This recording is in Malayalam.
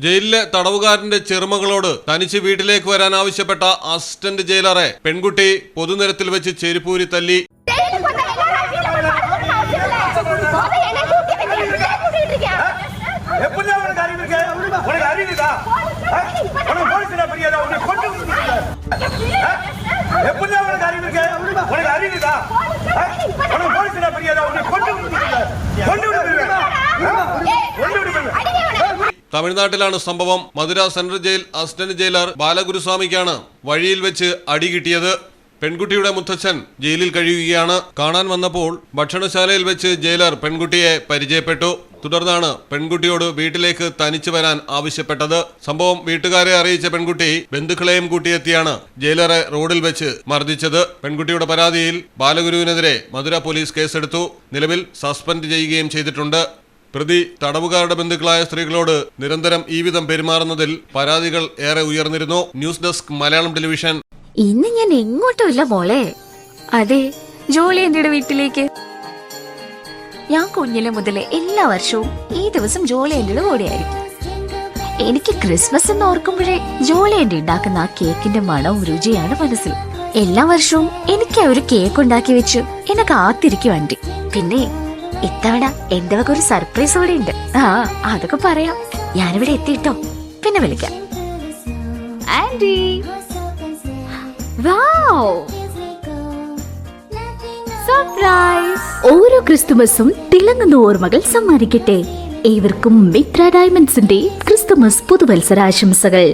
ജയിലിലെ തടവുകാരന്റെ ചെറുമകളോട് തനിച്ച് വീട്ടിലേക്ക് വരാൻ ആവശ്യപ്പെട്ട അസിസ്റ്റന്റ് ജയിലറെ പെൺകുട്ടി പൊതുനിരത്തിൽ വെച്ച് ചെരുപ്പൂരി തല്ലി ஜெயிலுக்கு வந்த எல்லாரும் வீட்டுல போய் பார்க்கணும்னு அவசியம் இல்ல. முத என்னை கூட்டி வைங்க. ஏன் கூட்டிட்டு இருக்கீங்க? எப்படி உனக்கு அறிவு இருக்கு உனக்கு அறிவு இருக்கா ஆ? உனக்கு போலீஸ் என்ன பெரியாதா உன்னை கொண்டு விடுறீங்க. ஆ? எப்படி உனக்கு തമിഴ്നാട്ടിലാണ് സംഭവം. Madurai central jail assistant jailer ബാലഗുരുസ്വാമിക്കാണ് വഴിയിൽ വെച്ച് അടി കിട്ടിയത്. പെൺകുട്ടിയുടെ മുത്തച്ഛൻ ജയിലിൽ കഴിയുകയാണ്. കാണാൻ വന്നപ്പോൾ ഭക്ഷണശാലയിൽ വെച്ച് ജയിലർ പെൺകുട്ടിയെ പരിചയപ്പെട്ടു. തുടർന്നാണ് പെൺകുട്ടിയോട് വീട്ടിലേക്ക് തനിച്ചു വരാൻ ആവശ്യപ്പെട്ടത്. സംഭവം വീട്ടുകാരെ അറിയിച്ച പെൺകുട്ടി ബന്ധുക്കളെയും കൂട്ടിയെത്തിയാണ് ജയിലറെ റോഡിൽ വെച്ച് മർദ്ദിച്ചത്. പെൺകുട്ടിയുടെ പരാതിയിൽ ബാലഗുരുവിനെതിരെ മധുര പോലീസ് കേസെടുത്തു. നിലവിൽ സസ്പെൻഡ് ചെയ്യുകയും ചെയ്തിട്ടുണ്ട്. പ്രതി തടവുകാരുടെ ബന്ധുക്കളായ സ്ത്രീകളോട് നിരന്തരം ഈ വിധം പെരുമാറുന്നതിൽ പരാതികൾ ഏറെ ഉയർന്നിരുന്നു. News desk Malayalam television. ഇന്ന് ഞാൻ എങ്ങോട്ടുമില്ല മോളെ. അതെ ജോളി എന്റെ വീട്ടിലേക്ക്. ഞാൻ കുഞ്ഞിലെ മുതൽ എല്ലാ വർഷവും ഈ ദിവസം ജോളി എന്റെ കൂടെയായിരിക്കും എനിക്ക് ക്രിസ്മസ് എന്ന് ഓർക്കുമ്പോഴേ ജോളി എന്റെ ഉണ്ടാക്കുന്ന ആ കേക്കിന്റെ മണവും രുചിയാണ് മനസ്സിൽ. എല്ലാ വർഷവും എനിക്ക് ഒരു കേക്ക് ഉണ്ടാക്കി വെച്ചു എന്നെ കാത്തിരിക്കും പിന്നെ ഇത്തവണ എന്റെ വക ഒരു സർപ്രൈസ് കൂടെ ഉണ്ട്. ആ അതൊക്കെ പറയാം. ഞാനിവിടെ എത്തിയിട്ടോ. പിന്നെ വിളിക്കാം. ആന്റി. സർപ്രൈസ് ഓരോ ക്രിസ്തുമസും തിളങ്ങുന്ന ഓർമ്മകൾ സമ്മാനിക്കട്ടെ. ഏവർക്കും മിത്ര ഡയമണ്ട്സിന്റെ ക്രിസ്തുമസ് പുതുവത്സരാശംസകൾ.